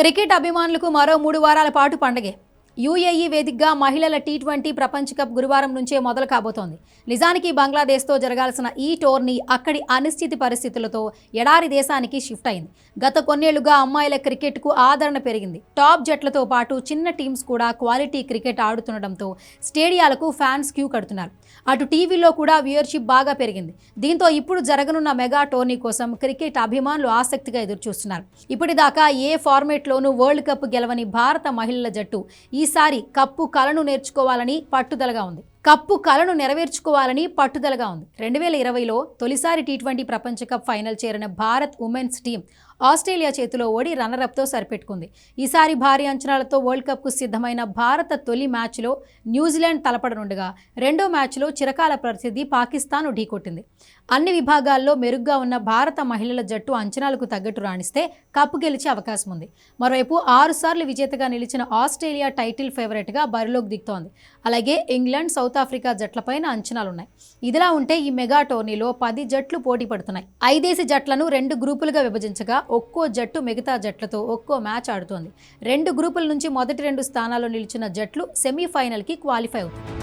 Cricket అభిమానులకు మరో మూడు వారాల పాటు పండగే. యూఏఈ వేదికగా మహిళల టీ ట్వంటీ ప్రపంచ కప్ గురువారం నుంచే మొదలు కాబోతోంది. నిజానికి బంగ్లాదేశ్తో జరగాల్సిన ఈ టోర్నీ అక్కడి అనిశ్చితి పరిస్థితులతో ఎడారి దేశానికి షిఫ్ట్ అయింది. గత కొన్నేళ్ళుగా అమ్మాయిల క్రికెట్కు ఆదరణ పెరిగింది. టాప్ జట్లతో పాటు చిన్న టీమ్స్ కూడా క్వాలిటీ క్రికెట్ ఆడుతుండటంతో స్టేడియాలకు ఫ్యాన్స్ క్యూ కడుతున్నారు. అటు టీవీలో కూడా వ్యూయర్షిప్ బాగా పెరిగింది. దీంతో ఇప్పుడు జరగనున్న మెగా టోర్నీ కోసం క్రికెట్ అభిమానులు ఆసక్తిగా ఎదురుచూస్తున్నారు. ఇప్పటిదాకా ఏ ఫార్మేట్లోనూ వరల్డ్ కప్ గెలవని భారత మహిళల జట్టు ఈసారి కప్పు కలను నేర్చుకోవాలని పట్టుదలగా ఉంది. కప్పు కలను నెరవేర్చుకోవాలని పట్టుదలగా ఉంది. రెండు వేల ఇరవైలో తొలిసారి టీ ట్వంటీ ప్రపంచ కప్ ఫైనల్ చేరిన భారత్ ఉమెన్స్ టీం ఆస్ట్రేలియా చేతిలో ఓడి రన్నరప్తో సరిపెట్టుకుంది. ఈసారి భారీ అంచనాలతో వరల్డ్ కప్కు సిద్ధమైన భారత తొలి మ్యాచ్లో న్యూజిలాండ్ తలపడనుండగా రెండో మ్యాచ్లో చిరకాల ప్రసిద్ధి పాకిస్తాన్ ఢీకొట్టింది. అన్ని విభాగాల్లో మెరుగ్గా ఉన్న భారత మహిళల జట్టు అంచనాలకు తగ్గట్టు రాణిస్తే కప్పు గెలిచే అవకాశం ఉంది. మరోవైపు ఆరుసార్లు విజేతగా నిలిచిన ఆస్ట్రేలియా టైటిల్ ఫేవరెట్గా బరిలోకి దిగుతోంది. అలాగే ఇంగ్లాండ్ సౌత్ సౌత్ ఆఫ్రికా జట్లపైన అంచనాలున్నాయి. ఇదిలా ఉంటే ఈ మెగా టోర్నీలో పది జట్లు పోటీ పడుతున్నాయి. ఐదేసి జట్లను రెండు గ్రూపులుగా విభజించగా ఒక్కో జట్టు మిగతా జట్లతో ఒక్కో మ్యాచ్ ఆడుతోంది. రెండు గ్రూపుల నుంచి మొదటి రెండు స్థానాల్లో నిలిచిన జట్లు సెమీఫైనల్కి క్వాలిఫై అవుతాయి.